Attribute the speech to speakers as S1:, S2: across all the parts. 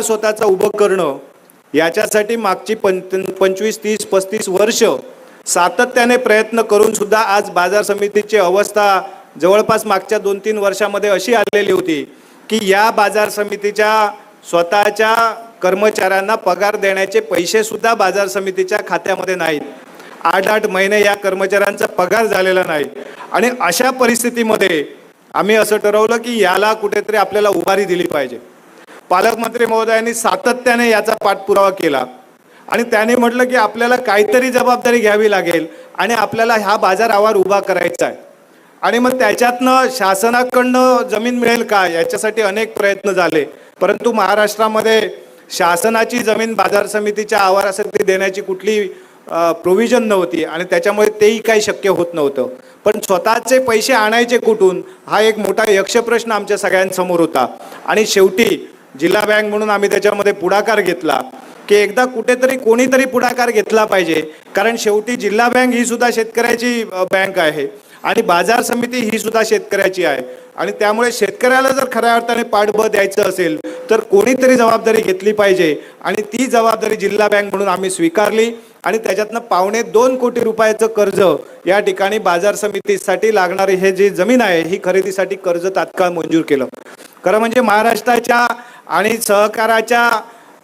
S1: स्वतःचा उभं करणं याच्यासाठी मागची पं पंचवीस तीस पस्तीस वर्ष सातत्याने प्रयत्न करून सुद्धा आज बाजार समितीची अवस्था जवळपास मागच्या दोन तीन वर्षामध्ये अशी आलेली होती की या बाजार समितीच्या स्वतःच्या कर्मचाऱ्यांना पगार देण्याचे पैसे सुद्धा बाजार समितीच्या खात्यामध्ये नाहीत. आठ आठ महिने या कर्मचाऱ्यांचा पगार झालेला नाही. आणि अशा परिस्थितीमध्ये आम्ही असं ठरवलं की याला कुठेतरी आपल्याला उभारी दिली पाहिजे. पालकमंत्री महोदयांनी सातत्याने याचा पाठपुरावा केला. आणि त्याने म्हटलं की आपल्याला काहीतरी जबाबदारी घ्यावी लागेल आणि आपल्याला हा बाजार आवार उभा करायचा आहे. आणि मग त्याच्यातनं शासनाकडनं जमीन मिळेल का याच्यासाठी अनेक प्रयत्न झाले. परंतु महाराष्ट्रामध्ये शासनाची जमीन बाजार समितीच्या आवारासाठी देण्याची कुठली प्रोव्हिजन नव्हती आणि त्याच्यामुळे तेही काही शक्य होत नव्हतं. पण स्वतःचे पैसे आणायचे कुठून हा एक मोठा यक्षप्रश्न आमच्या सगळ्यांसमोर होता. आणि शेवटी जिल्हा बँक म्हणून आम्ही त्याच्यामध्ये पुढाकार घेतला की एकदा कुठेतरी कोणीतरी पुढाकार घेतला पाहिजे. कारण शेवटी जिल्हा बँक ही सुद्धा शेतकऱ्याची बँक आहे आणि बाजार समिती ही सुद्धा शेतकऱ्याची आहे. आणि त्यामुळे शेतकऱ्याला जर खऱ्या अर्थाने पाठबळ द्यायचं असेल तर कोणीतरी जबाबदारी घेतली पाहिजे. आणि ती जबाबदारी जिल्हा बँक म्हणून आम्ही स्वीकारली आणि त्याच्यातनं पावणे दोन कोटी रुपयाचं कर्ज या ठिकाणी बाजार समितीसाठी लागणारी हे जी जमीन आहे ही खरेदीसाठी कर्ज तात्काळ मंजूर केलं. खरं म्हणजे महाराष्ट्राच्या आणि सहकाराच्या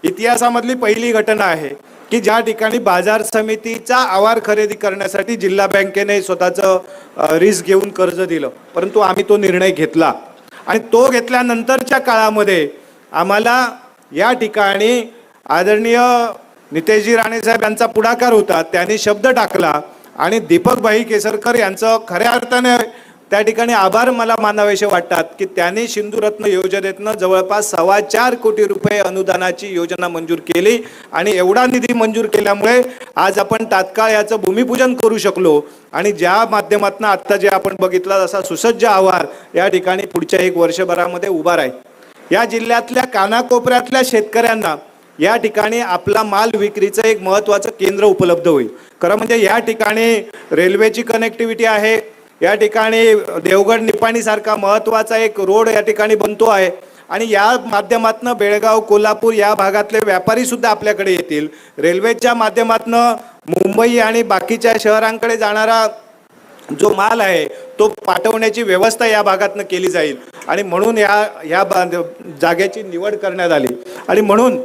S1: इतिहासामधली पहिली घटना आहे की ज्या ठिकाणी बाजार समितीचा आवार खरेदी करण्यासाठी जिल्हा बँकेने स्वतःचं रिस्क घेऊन कर्ज दिलं. परंतु आम्ही तो निर्णय घेतला. आणि तो घेतल्यानंतरच्या काळामध्ये आम्हाला या ठिकाणी आदरणीय नितेशजी राणेसाहेब यांचा पुढाकार होता. त्यांनी शब्द टाकला आणि दीपकभाई केसरकर यांचं खऱ्या अर्थाने त्या ठिकाणी आभार मला मानावेसे वाटतात की त्याने सिंधुरत्न योजनेतनं जवळपास सव्वा चार कोटी रुपये अनुदानाची योजना मंजूर केली आणि एवढा निधी मंजूर केल्यामुळे आज आपण तात्काळ याचं भूमिपूजन करू शकलो. आणि ज्या माध्यमातून आत्ता जे आपण बघितला असा सुसज्ज आवार या ठिकाणी पुढच्या एक वर्षभरामध्ये उभा राहील. या जिल्ह्यातल्या कानाकोपऱ्यातल्या शेतकऱ्यांना या ठिकाणी आपला माल विक्रीचं एक महत्त्वाचं केंद्र उपलब्ध होईल. खरं म्हणजे या ठिकाणी रेल्वेची कनेक्टिव्हिटी आहे या ठिकाणी देवगड निपाणीसारखा महत्त्वाचा एक रोड या ठिकाणी बनतो आहे. आणि या माध्यमातनं बेळगाव कोल्हापूर या भागातले व्यापारीसुद्धा आपल्याकडे येतील. रेल्वेच्या माध्यमातनं मुंबई आणि बाकीच्या शहरांकडे जाणारा जो माल आहे तो पाठवण्याची व्यवस्था या भागातनं केली जाईल. आणि म्हणून या ह्या जागेची निवड करण्यात आली. आणि म्हणून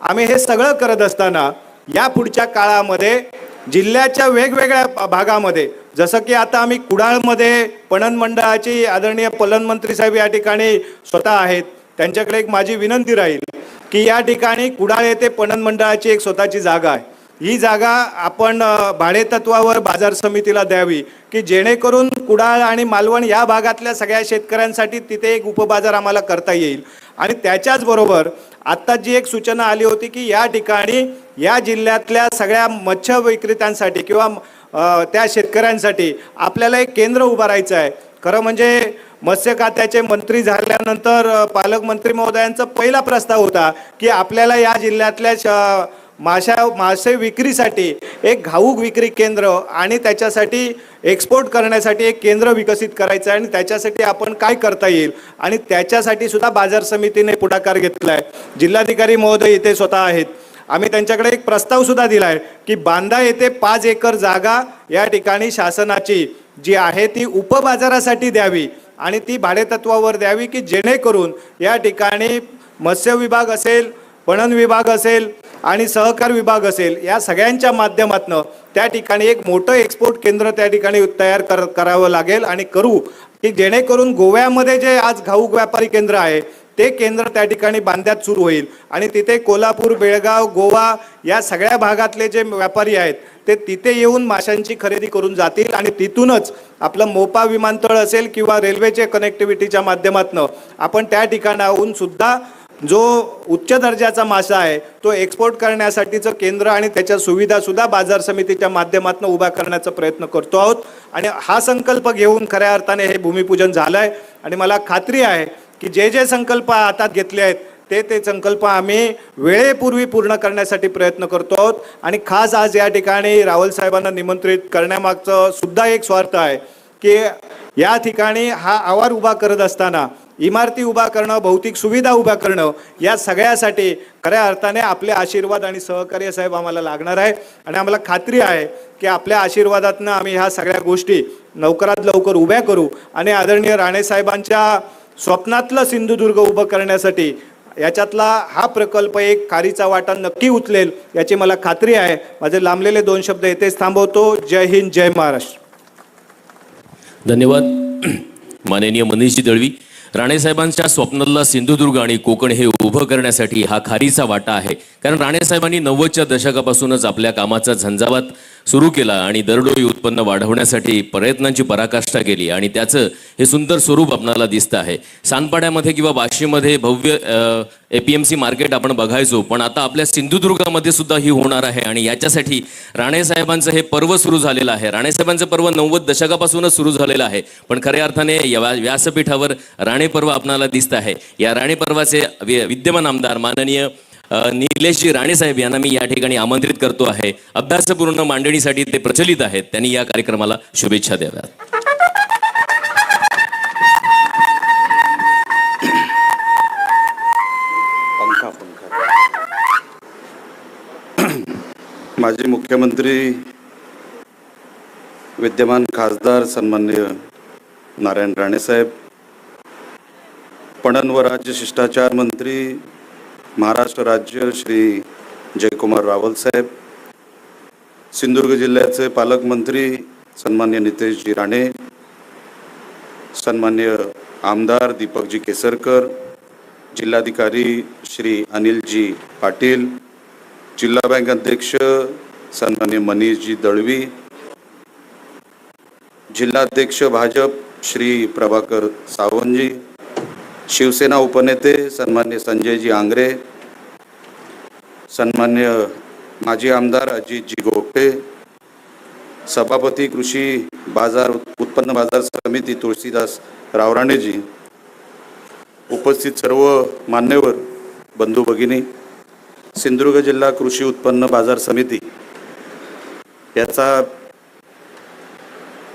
S1: आम्ही हे सगळं करत असताना या पुढच्या काळामध्ये जिल्ह्याच्या वेगवेगळ्या भागामध्ये जसं की आता आम्ही कुडाळमध्ये पणन मंडळाची आदरणीय पलन मंत्री साहेब या ठिकाणी स्वतः आहेत. त्यांच्याकडे एक माझी विनंती राहील की या ठिकाणी कुडाळ येथे पणन मंडळाची एक स्वतःची जागा आहे. ही जागा आपण भाडेतत्वावर बाजार समितीला द्यावी की जेणेकरून कुडाळ आणि मालवण या भागातल्या सगळ्या शेतकऱ्यांसाठी तिथे एक उपबाजार आम्हाला करता येईल. आणि त्याच्याच बरोबर आत्ता जी एक सूचना आली होती की या ठिकाणी या जिल्ह्यातल्या सगळ्या मत्स्य विक्रेत्यांसाठी किंवा त्या शेतकऱ्यांसाठी आपल्याला एक केंद्र उभारायचं आहे. खरं म्हणजे मत्स्य खात्याचे मंत्री झाल्यानंतर पालकमंत्री महोदयांचा पहिला प्रस्ताव होता की आपल्याला या जिल्ह्यातल्या श- माशा मासे विक्रीसाठी एक घाऊक विक्री केंद्र आणि त्याच्यासाठी एक्सपोर्ट करण्यासाठी एक केंद्र विकसित करायचं आहे आणि त्याच्यासाठी आपण काय करता येईल? आणि त्याच्यासाठी सुद्धा बाजार समितीने पुढाकार घेतला आहे. जिल्हाधिकारी महोदय इथे स्वतः आहेत. आम्ही त्यांच्याकडे एक प्रस्ताव सुद्धा दिला आहे की बांदा येथे पाच एकर जागा या ठिकाणी शासनाची जी आहे ती उपबाजारासाठी द्यावी आणि ती भाडेतत्वावर द्यावी की जेणेकरून या ठिकाणी मत्स्य विभाग असेल पणन विभाग असेल आणि सहकार विभाग असेल या सगळ्यांच्या माध्यमातनं त्या ठिकाणी एक मोठं एक्सपोर्ट केंद्र त्या ठिकाणी तयार कर करावं लागेल आणि करू की जेणेकरून गोव्यामध्ये जे आज घाऊक व्यापारी केंद्र आहे ते केंद्र त्या ठिकाणी बांध्यात सुरू होईल. आणि तिथे कोल्हापूर बेळगाव गोवा या सगळ्या भागातले जे व्यापारी आहेत ते तिथे येऊन माशांची खरेदी करून जातील आणि तिथूनच आपलं मोपा विमानतळ असेल किंवा रेल्वेचे कनेक्टिव्हिटीच्या माध्यमातनं आपण त्या ठिकाणाहून सुद्धा जो उच्च दर्जाचा मासा आहे तो एक्सपोर्ट करण्यासाठीचं केंद्र आणि त्याच्या सुविधासुद्धा बाजार समितीच्या माध्यमातून उभा करण्याचा प्रयत्न करतो आहोत. आणि हा संकल्प घेऊन खऱ्या अर्थाने हे भूमिपूजन झालं आहे आणि मला खात्री आहे की जे जे संकल्प हातात घेतले आहेत ते ते संकल्प आम्ही वेळेपूर्वी पूर्ण करण्यासाठी प्रयत्न करतो. आहोत आणि खास आज या ठिकाणी रावल साहेबांना निमंत्रित करण्यामागचं सुद्धा एक स्वार्थ आहे की या ठिकाणी हा आवार उभा करत असताना इमारती उभा करणं भौतिक सुविधा उभा करणं या सगळ्यासाठी खऱ्या अर्थाने आपले आशीर्वाद आणि सहकार्य साहेब आम्हाला लागणार आहे. आणि आम्हाला खात्री आहे की आपल्या आशीर्वादातनं आम्ही ह्या सगळ्या गोष्टी लवकरात लवकर उभ्या करू. आणि आदरणीय राणेसाहेबांच्या स्वप्नातलं सिंधुदुर्ग उभं करण्यासाठी याच्यातला हा प्रकल्प एक खारीचा वाटा नक्की उचलेल याची मला खात्री आहे. माझे लांबलेले दोन शब्द येथेच थांबवतो. जय हिंद जय महाराष्ट्र.
S2: धन्यवाद. माननीय मनीषजी दळवी. राणेसाहेबांच्या स्वप्नातला सिंधुदुर्ग आणि कोकण हे उभं करण्यासाठी हा खारीचा वाटा आहे. कारण राणेसाहेबांनी नव्वदच्या दशकापासूनच आपल्या कामाचा झंझावात सुरू केला आणि दरडोई उत्पन्न वाढवण्यासाठी प्रयत्नांची पराकाष्ठा केली. आणि त्याचं हे सुंदर स्वरूप आपणाला दिसतं आहे. सानपाड्यामध्ये किंवा वाशीमध्ये भव्य A P M C market आपण बघायचो पण आता आपल्या सिंधुदुर्गामध्ये सुद्धा ही होणार आहे आणि याच्यासाठी राणेसाहेबांचं हे पर्व सुरू झालेलं आहे. राणेसाहेबांचं पर्व नव्वद दशकापासूनच सुरू झालेलं आहे. पण खऱ्या अर्थाने या व्यासपीठावर राणे पर्व आपणाला दिसत आहे. या राणे पर्वाचे वि- विद्यमान आमदार माननीय निलेशजी राणेसाहेब यांना मी या ठिकाणी आमंत्रित करतो आहे. अभ्यासपूर्ण मांडणीसाठी ते प्रचलित आहेत. त्यांनी या कार्यक्रमाला शुभेच्छा द्याव्यात.
S3: माजी मुख्यमंत्री विद्यमान खासदार सन्मान्य नारायण राणेसाहेब पणन व राज्य शिष्टाचार मंत्री महाराष्ट्र राज्य श्री जयकुमार रावल साहेब सिंधुदुर्ग जिल्ह्याचे पालकमंत्री सन्मान्य नितेशजी राणे सन्मान्य आमदार दीपकजी केसरकर जिल्हाधिकारी श्री अनिलजी पाटील जिल्हा बँक अध्यक्ष सन्मान्य मनीषजी दळवी जिल्हाध्यक्ष भाजप श्री प्रभाकर सावंतजी शिवसेना उपनेते सन्मान्य संजयजी आंग्रे सन्मान्य माजी आमदार अजितजी गोपटे सभापती कृषी बाजार उत्पन्न बाजार समिती तुळशीदास रावराणेजी उपस्थित सर्व मान्यवर बंधू भगिनी सिंधुदुर्ग जिल्हा कृषी उत्पन्न बाजार समिती. याचा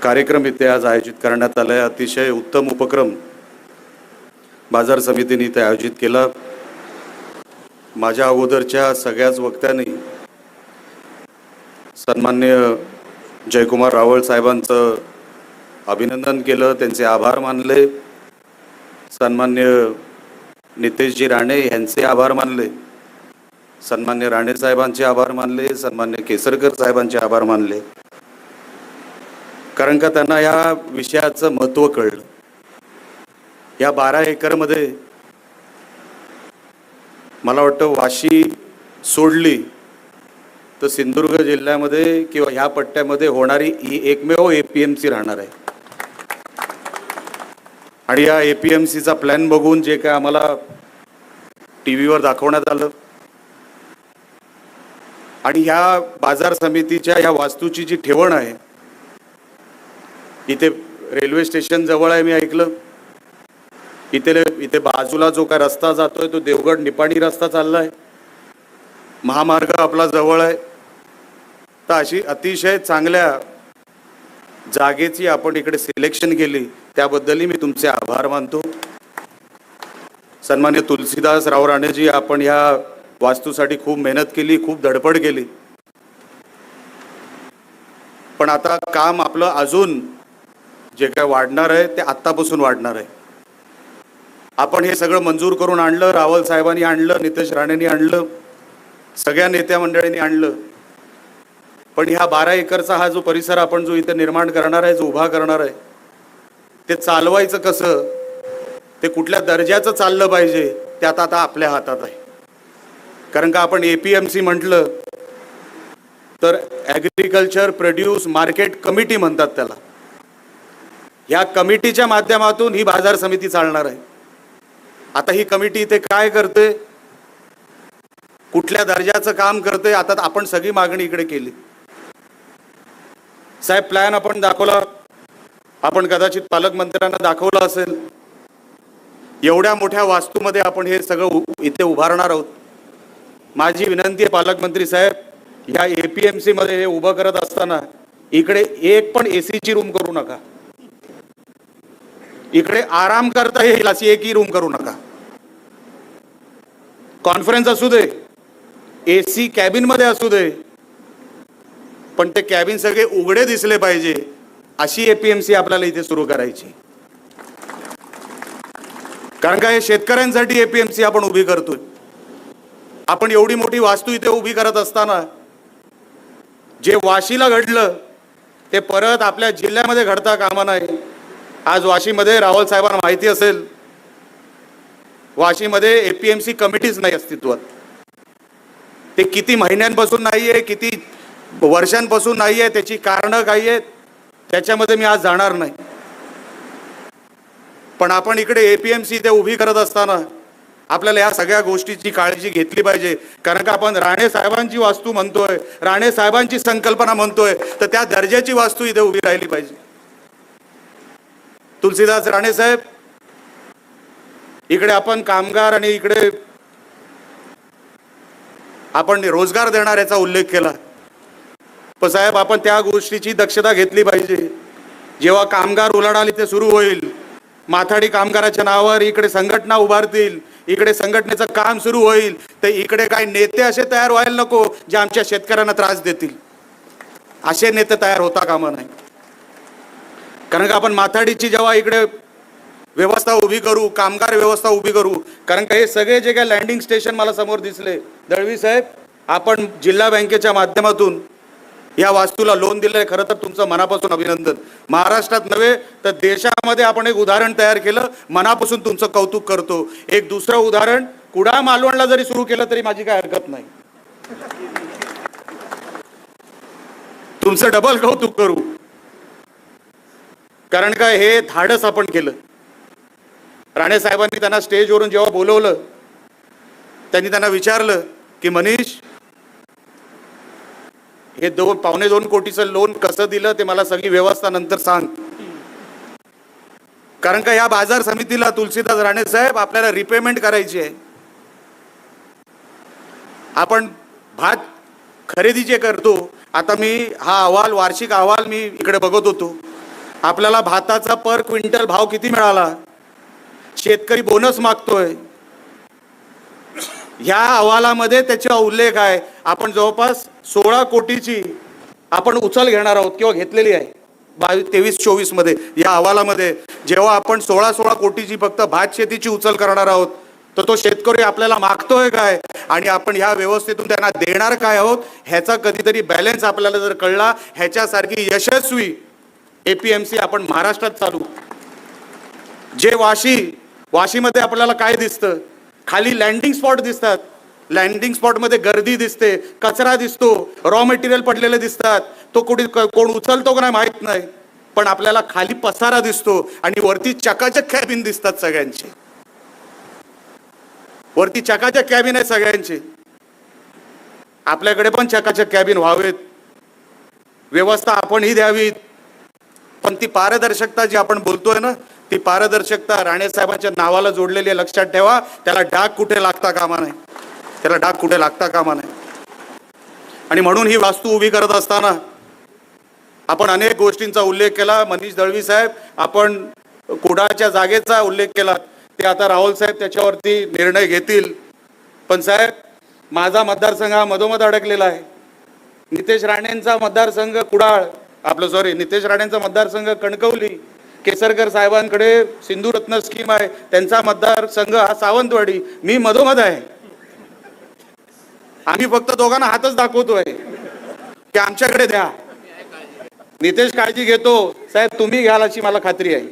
S3: कार्यक्रम इथे आज आयोजित करण्यात आला आहे अतिशय उत्तम उपक्रम बाजार समितीने इथे आयोजित केला. माझ्या अगोदरच्या सगळ्याच वक्त्यांनी सन्मान्य जयकुमार रावळ साहेबांचं अभिनंदन केलं त्यांचे आभार मानले. सन्मान्य नितेशजी राणे यांचे आभार मानले. सन्मान्य राणे साहेबांचे आभार मानले सन्मान्य केसरकर साहेबांचे आभार मानले. कारण का त्यांना या विषयाचं महत्त्व कळलं. या बारा एकरमध्ये मला वाटतं वाशी सोडली तर सिंधुदुर्ग जिल्ह्यामध्ये किंवा ह्या पट्ट्यामध्ये होणारी ही एकमेव ए पी एम सी राहणार आहे. आणि या ए पी एम सीचा प्लॅन बघून जे काय आम्हाला टी व्हीवर दाखवण्यात आलं. आणि ह्या बाजार समितीच्या ह्या वास्तूची जी ठेवण आहे इथे रेल्वे स्टेशन जवळ आहे मी ऐकलं. इथे इथे बाजूला जो काय रस्ता जातोय तो देवगड निपाणी रस्ता चाललाय. महामार्ग आपला जवळ आहे. तर अशी अतिशय चांगल्या जागेची आपण इकडे सिलेक्शन केली. त्याबद्दलही मी तुमचे आभार मानतो. सन्मान्य तुलसीदास राव राणेजी आपण ह्या वास्तूसाठी खूप मेहनत केली खूप धडपड केली. पण आता काम आपलं अजून जे काय वाढणार आहे ते आत्तापासून वाढणार आहे. आपण हे सगळं मंजूर करून आणलं रावल साहेबांनी आणलं नितेश राणेंनी आणलं सगळ्या नेत्या मंडळींनी आणलं. पण ह्या बारा एकरचा हा जो परिसर आपण जो इथे निर्माण करणार आहे जो उभा करणार आहे ते चालवायचं कसं? ते कुठल्या दर्जाचं चाललं पाहिजे ते आता आता आपल्या हातात आहे. कारण का आपण ए पी एम सी म्हटलं तर ॲग्रिकल्चर प्रोड्यूस मार्केट कमिटी म्हणतात त्याला. ह्या कमिटीच्या माध्यमातून ही बाजार समिती चालणार आहे. आता ही कमिटी इथे काय करते कुठल्या दर्जाचं काम करते आता आपण सगळी मागणी इकडे केली. साहेब प्लॅन आपण दाखवला. आपण कदाचित पालकमंत्र्यांना दाखवलं असेल. एवढ्या मोठ्या वास्तूमध्ये आपण हे सगळं इथे उभारणार आहोत. माझी विनंती आहे पालकमंत्री साहेब ह्या ए पी एम सीमध्ये हे उभं करत असताना इकडे एक पण ए सीची रूम करू नका. इकडे आराम करता येईल अशी एकही रूम करू नका. कॉन्फरन्स असू दे ए सी कॅबिनमध्ये असू दे पण ते कॅबिन सगळे उघडे दिसले पाहिजे अशी एपीएमसी आपल्याला इथे सुरू करायची. कारण का हे शेतकऱ्यांसाठी एपीएमसी आपण उभी करतोय. आपण एवढी मोठी वास्तू इथे उभी करत असताना जे वाशीला घडलं ते परत आपल्या जिल्ह्यामध्ये घडता कामा नाही. आज वाशीमध्ये रावल साहेबांना माहिती असेल वाशीमध्ये एपीएमसी कमिटीच नाही अस्तित्वात. ते किती महिन्यांपासून नाही आहे किती वर्षांपासून नाही आहे त्याची कारणं काही आहेत त्याच्यामध्ये मी आज जाणार नाही. पण आपण इकडे एपीएमसी ते उभी करत असताना आपल्याला या सगळ्या गोष्टीची काळजी घेतली पाहिजे. कारण का आपण राणे साहेबांची वास्तू म्हणतोय राणे साहेबांची संकल्पना म्हणतोय तर त्या दर्जाची वास्तू इथे उभी राहिली पाहिजे. तुलसीदास राणे साहेब इकडे आपण कामगार आणि इकडे आपण रोजगार देणार याचा उल्लेख केला. पण साहेब आपण त्या गोष्टीची दक्षता घेतली पाहिजे. जेव्हा कामगार उलाढाल इथे सुरू होईल माथाडी कामगाराच्या नावावर इकडे संघटना उभारतील इकडे संघटनेचं काम सुरू होईल तर इकडे काही नेते असे तयार व्हायला नको जे आमच्या शेतकऱ्यांना त्रास देतील. असे नेते तयार होता कामा नाही. कारण का आपण माथाडीची जेव्हा इकडे व्यवस्था उभी करू कामगार व्यवस्था उभी करू. कारण का हे सगळे जे काय लँडिंग स्टेशन मला समोर दिसले. दळवी साहेब आपण जिल्हा बँकेच्या माध्यमातून या वास्तूला लोन दिलंय खरं तर तुमचं मनापासून अभिनंदन. महाराष्ट्रात नव्हे तर देशामध्ये आपण एक उदाहरण तयार केलं मनापासून तुमचं कौतुक करतो. एक दुसरं उदाहरण कुडा मालवणला जरी सुरू केलं तरी माझी काय हरकत नाही. तुमचं डबल कौतुक करू. कारण काय हे धाडस आपण केलं. राणे साहेबांनी त्यांना स्टेजवरून जेव्हा बोलवलं त्यांनी त्यांना विचारलं की मनीष हे दोन पावणे दोन कोटीचं लोन कसं दिलं ते मला सगळी व्यवस्था नंतर सांग. कारण का या बाजार समितीला तुलसीदास राणे साहेब आपल्याला रिपेमेंट करायची आहे. आपण भात खरेदी जे करतो आता मी हा अहवाल वार्षिक अहवाल मी इकडे बघत होतो. आपल्याला भाताचा पर क्विंटल भाव किती मिळाला? शेतकरी बोनस मागतोय. ह्या अहवालामध्ये त्याचा उल्लेख आहे. आपण जवळपास सोळा कोटीची आपण उचल घेणार आहोत किंवा घेतलेली आहे. बावीस तेवीस चोवीसमध्ये या अहवालामध्ये जेव्हा आपण सोळा सोळा कोटीची फक्त भात शेतीची उचल करणार आहोत तर तो शेतकरी आपल्याला मागतोय काय? आणि आपण ह्या व्यवस्थेतून त्यांना देणार काय आहोत? ह्याचा कधीतरी बॅलन्स आपल्याला जर कळला ह्याच्यासारखी यशस्वी एपीएमसी आपण महाराष्ट्रात चालू. जे वाशी वाशीमध्ये आपल्याला काय दिसतं? खाली लँडिंग स्पॉट दिसतात. लँडिंग स्पॉटमध्ये गर्दी दिसते कचरा दिसतो रॉ मटेरियल पडलेले दिसतात. तो कुठे कोण उचलतो का नाही माहीत नाही. पण आपल्याला खाली पसारा दिसतो आणि वरती चकाचक कॅबिन दिसतात सगळ्यांचे. वरती चकाचक कॅबिन आहे सगळ्यांचे. आपल्याकडे पण चकाचक कॅबिन व्हावेत. व्यवस्था आपणही द्यावीत. पण ती पारदर्शकता जी आपण बोलतोय ना ती पारदर्शकता राणेसाहेबांच्या नावाला जोडलेली आहे लक्षात ठेवा. त्याला डाग कुठे लागता कामा नाही त्याला डाग कुठे लागता कामा नाही आणि म्हणून ही वास्तू उभी करत असताना आपण अनेक गोष्टींचा उल्लेख केला. मनीष दळवी साहेब आपण कुडाच्या जागेचा उल्लेख केला. ते आता राहुल साहेब त्याच्यावरती निर्णय घेतील. पण साहेब माझा मतदारसंघ हा मधोमध अडकलेला आहे. नितेश राणेंचा मतदारसंघ कुडाळ आपलं सॉरी नितेश राणेंचा मतदारसंघ कणकवली केसरकर साहेबांकडे सिंधुरत्न स्कीम आहे. त्यांचा मतदारसंघ हा सावंतवाडी. मी मधोमध आहे. आम्ही फक्त दोघांना हातच दाखवतोय. की आमच्याकडे द्या. नितेश काळजी घेतो. साहेब तुम्ही घ्याल अशी मला खात्री आहे.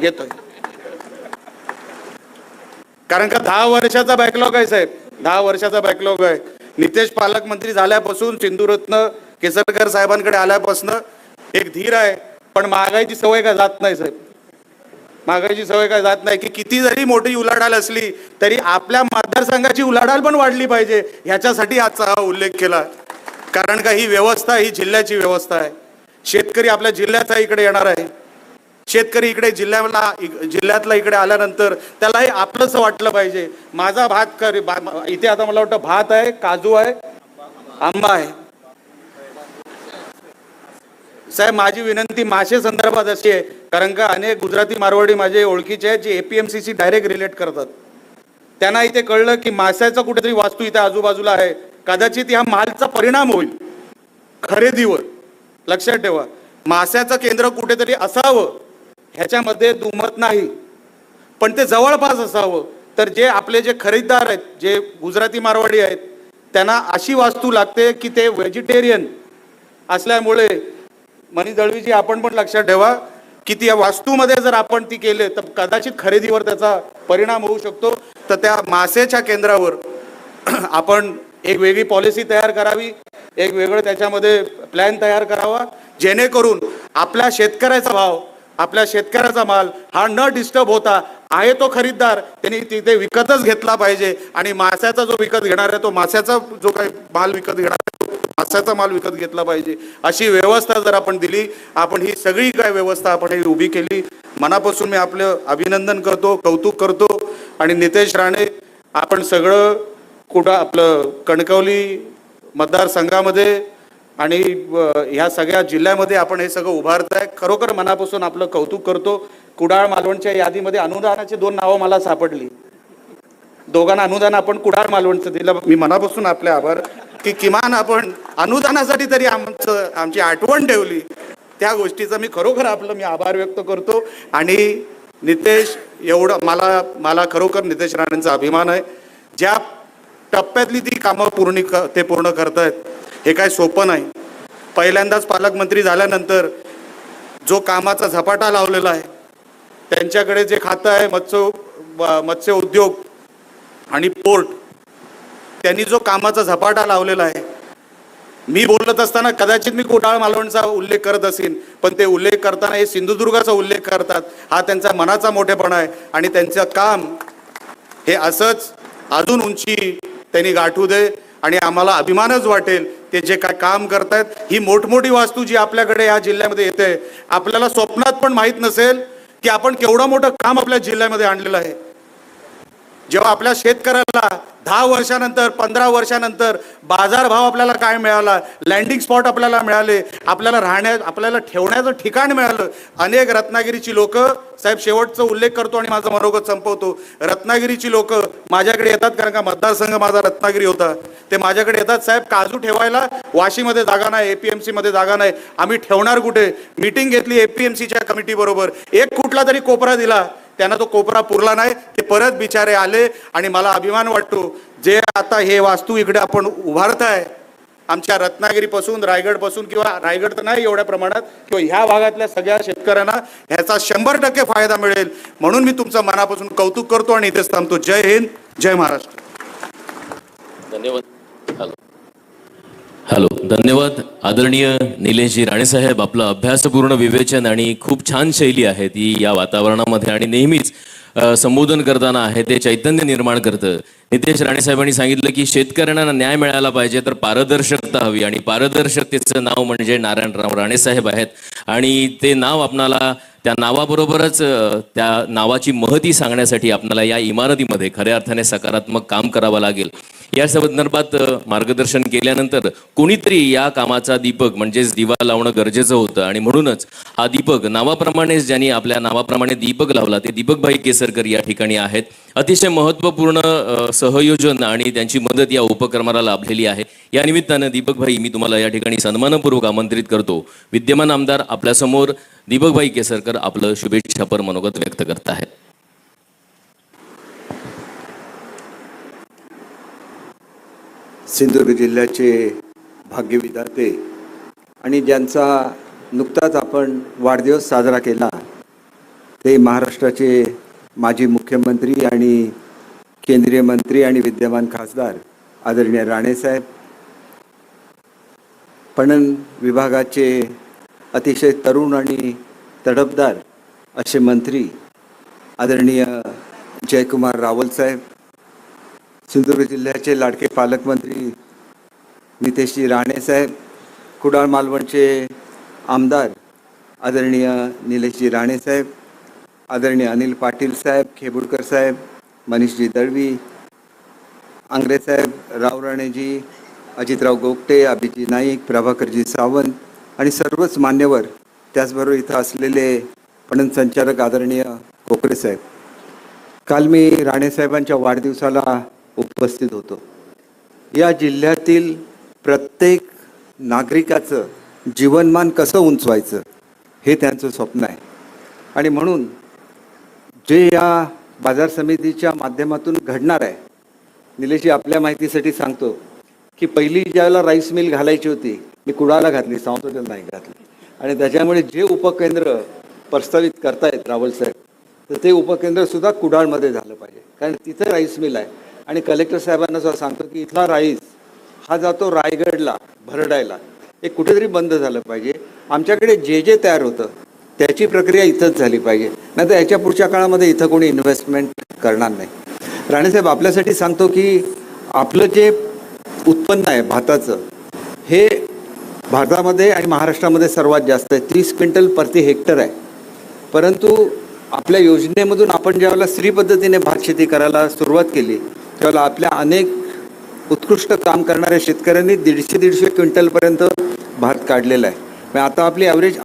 S3: घेतोय. कारण का दहा वर्षाचा बॅकलॉग आहे साहेब. दहा वर्षाचा बॅकलॉग आहे. नितेश पालकमंत्री झाल्यापासून सिंधुरत्न केसरकर साहेबांकडे आल्यापासून एक धीर आहे. पण महागाईची सवय काय जात नाही साहेब? महागाईची सवय काय जात नाही की किती जरी मोठी उलाढाल असली तरी आपल्या मतदारसंघाची उलाढाल पण वाढली पाहिजे. ह्याच्यासाठी आजचा हा उल्लेख केला. कारण का ही व्यवस्था ही जिल्ह्याची व्यवस्था आहे. शेतकरी आपल्या जिल्ह्याचा इकडे येणार आहे. शेतकरी इकडे जिल्ह्याला जिल्ह्यातला इकडे आल्यानंतर त्याला हे वाटलं पाहिजे. माझा भात कर इथे आता मला वाटतं भात आहे काजू आहे आंबा आहे. साहेब माझी विनंती मासे संदर्भात अशी आहे कारण का अनेक गुजराती मारवाडी माझे ओळखीचे आहेत जे ए पी एम एपीएमसीसी डायरेक्ट रिलेट करतात. त्यांना इथे कळलं की माशाचा कुठेतरी वास्तू इथे आजूबाजूला आहे. कदाचित ह्या मालचा परिणाम होईल. खरेदीवर. लक्षात ठेवा. माशाचं केंद्र कुठेतरी असावं ह्याच्यामध्ये दुमत नाही. पण ते जवळपास असावं. तर जे आपले जे खरेदीदार आहेत जे गुजराती मारवाडी आहेत त्यांना अशी वास्तू लागते की ते व्हेजिटेरियन असल्यामुळे मनी दळवीजी आपण पण लक्षात ठेवा की ती या वास्तूमध्ये जर आपण ती केले तर कदाचित खरेदीवर त्याचा परिणाम होऊ शकतो. तर त्या मासेच्या केंद्रावर आपण एक वेगळी पॉलिसी तयार करावी एक वेगळं त्याच्यामध्ये प्लॅन तयार करावा जेणेकरून आपल्या शेतकऱ्याचा भाव आपल्या शेतकऱ्याचा माल हा न डिस्टर्ब होता आहे तो खरीददार त्यांनी तिथे विकतच घेतला पाहिजे आणि मास्याचा जो विकत घेणार आहे तो मास्याचा जो काही माल विकत घेणार आहे माल विकत घेतला पाहिजे. अशी व्यवस्था जर आपण दिली आपण ही सगळी काय व्यवस्था आपण ही उभी केली. मनापासून मी आपलं अभिनंदन करतो कौतुक करतो. आणि नितेश राणे आपण सगळं कुठं आपलं कणकवली मतदारसंघामध्ये आणि ह्या सगळ्या जिल्ह्यामध्ये आपण हे सगळं उभारताय. खरोखर मनापासून आपलं कौतुक करतो. कुडाळ मालवणच्या यादीमध्ये अनुदानाची दोन नावं मला सापडली. दोघांना अनुदान आपण कुडाळ मालवणचं दिलं. मी मनापासून आपले आभार. की किमान आपण अनुदानासाठी तरी आमचं आमची आठवण ठेवली. त्या गोष्टीचा मी खरोखर आपलं मी आभार व्यक्त करतो. आणि नितेश एवढं मला मला खरोखर नितेश राणेंचा अभिमान आहे. ज्या टप्प्यातली ती कामं पूर्ण क- ते पूर्ण करतायत हे काय सोपं नाही. पहिल्यांदाच पालकमंत्री झाल्यानंतर जो कामाचा झपाटा लावलेला आहे त्यांच्याकडे जे खातं आहे मत्स्य मत्स्य उद्योग आणि पोर्ट त्यांनी जो कामाचा झपाटा लावलेला आहे. मी बोलत असताना कदाचित मी कोटाळ मालवणचा उल्लेख करत असेन पण ते उल्लेख करताना हे सिंधुदुर्गाचा उल्लेख करतात. हा त्यांचा मनाचा मोठेपणा आहे आणि त्यांचं काम हे असंच अजून उंची त्यांनी गाठू दे आणि आम्हाला अभिमानच वाटेल ते जे काय काम करतायत. ही मोठमोठी वास्तू जी आपल्याकडे या जिल्ह्यामध्ये येते आपल्याला स्वप्नात पण माहीत नसेल की आपण केवढं मोठं काम आपल्या जिल्ह्यामध्ये आणलेलं आहे. जेव्हा आपल्या शेतकऱ्याला दहा वर्षानंतर पंधरा वर्षानंतर बाजारभाव आपल्याला काय मिळाला? लँडिंग स्पॉट आपल्याला मिळाले. आपल्याला राहण्या आपल्याला ठेवण्याचं ठिकाण मिळालं. अनेक रत्नागिरीची लोक साहेब शेवटचा उल्लेख करतो आणि माझा मनोगत संपवतो. रत्नागिरीची लोक माझ्याकडे येतात कारण का मतदारसंघ माझा रत्नागिरी होता. ते माझ्याकडे येतात. साहेब काजू ठेवायला वाशीमध्ये जागा नाही एपीएमसीमध्ये जागा नाही. आम्ही ठेवणार कुठे? मीटिंग घेतली एपीएमसीच्या कमिटीबरोबर एक कुठला तरी कोपरा दिला. त्यांना तो कोपरा पुरला नाही ते परत बिचारे आले आणि मला अभिमान वाटतो जे आता हे वास्तू इकडे आपण उभारत आहे आमच्या रत्नागिरीपासून रायगडपासून किंवा रायगड तर नाही एवढ्या प्रमाणात किंवा ह्या भागातल्या सगळ्या शेतकऱ्यांना ह्याचा शंभर टक्के फायदा मिळेल. म्हणून मी तुमचं मनापासून कौतुक करतो आणि इथेच थांबतो. जय हिंद जय महाराष्ट्र.
S2: धन्यवाद. हॅलो धन्यवाद. आदरणीय निलेशजी राणेसाहेब आपलं अभ्यासपूर्ण विवेचन आणि खूप छान शैली आहे ती या वातावरणामध्ये आणि नेहमीच संबोधन करताना आहे ते चैतन्य निर्माण करतं. नितेश राणेसाहेबांनी सांगितलं की शेतकऱ्यांना न्याय मिळाला पाहिजे तर पारदर्शकता हवी आणि पारदर्शकतेचं नाव म्हणजे नारायणराव राणेसाहेब आहेत. आणि ते नाव आपणाला त्या नावाबरोबरच त्या नावाची महती सांगण्यासाठी आपल्याला या इमारतीमध्ये खऱ्या अर्थाने सकारात्मक काम करावं लागेल. या संदर्भात मार्गदर्शन केल्यानंतर कोणीतरी या कामाचा दीपक म्हणजेच दिवा लावणं गरजेचं होतं. आणि म्हणूनच हा दीपक नावाप्रमाणेच ज्यांनी आपल्या नावाप्रमाणे दीपक लावला ते दीपकभाई केसरकर या ठिकाणी आहेत. अतिशय महत्त्वपूर्ण सहयोजन आणि त्यांची मदत या उपक्रमाला लाभलेली आहे. या निमित्तानं दीपकभाई मी तुम्हाला या ठिकाणी सन्मानपूर्वक आमंत्रित करतो. विद्यमान आमदार आपल्यासमोर दीपकभाई केसरकर आपलं शुभेच्छापर मनोगत व्यक्त करत आहेत.
S4: सिंधुदुर्ग जिल्ह्याचे भाग्यविधाते आणि ज्यांचा नुकताच आपण वाढदिवस साजरा केला ते महाराष्ट्राचे माजी मुख्यमंत्री आणि केंद्रीय मंत्री आणि विद्यमान खासदार आदरणीय राणेसाहेब पणन विभागाचे अतिशय तरुण आणि तडफदार असे मंत्री आदरणीय जयकुमार रावल साहेब सिंधुदुर्ग जिल्ह्याचे लाडके पालकमंत्री नितेशजी राणेसाहेब कुडाळ मालवणचे आमदार आदरणीय निलेशजी राणेसाहेब आदरणीय अनिल पाटील साहेब खेबुडकर साहेब मनीषजी दळवी आंग्रे साहेब राव राणेजी अजितराव गोगटे अभिजी नाईक प्रभाकरजी सावंत आणि सर्वच मान्यवर त्याचबरोबर इथं असलेले पणन संचालक आदरणीय कोकरे साहेब. काल मी राणेसाहेबांच्या वाढदिवसाला उपस्थित होतो. या जिल्ह्यातील प्रत्येक नागरिकाचं जीवनमान कसं उंचवायचं हे त्यांचं स्वप्न आहे. आणि म्हणून जे या बाजार समितीच्या माध्यमातून घडणार आहे निलेशजी आपल्या माहितीसाठी सांगतो की पहिली ज्याला राईस मिल घालायची होती मी कुडाला घातली संसदेला नाही घातली. आणि त्याच्यामुळे जे उपकेंद्र प्रस्तावित करतायत रावल साहेब तर ते उपकेंद्रसुद्धा कुडाळमध्ये झालं पाहिजे. कारण तिथं राईस मिल आहे. आणि कलेक्टर साहेबांना सुद्धा सांगतो की इथला राईस हा जातो रायगडला भरडायला. हे कुठेतरी बंद झालं पाहिजे. आमच्याकडे जे जे तयार होतं त्याची प्रक्रिया इथंच झाली पाहिजे. नाही तर याच्या पुढच्या काळामध्ये इथं कोणी इन्व्हेस्टमेंट करणार नाही. राणेसाहेब आपल्यासाठी सांगतो की आपलं जे उत्पन्न आहे भाताचं हे भारतामध्ये आणि महाराष्ट्रामध्ये सर्वात जास्त आहे. तीस क्विंटल प्रति हेक्टर आहे. परंतु आपल्या योजनेमधून आपण ज्यावेळेला स्त्री पद्धतीने भात शेती करायला सुरुवात केली त्यावेळेला आपल्या अनेक उत्कृष्ट काम करणाऱ्या शेतकऱ्यांनी दीडशे दीडशे क्विंटलपर्यंत भात काढलेला आहे. आता आपली ॲव्हरेज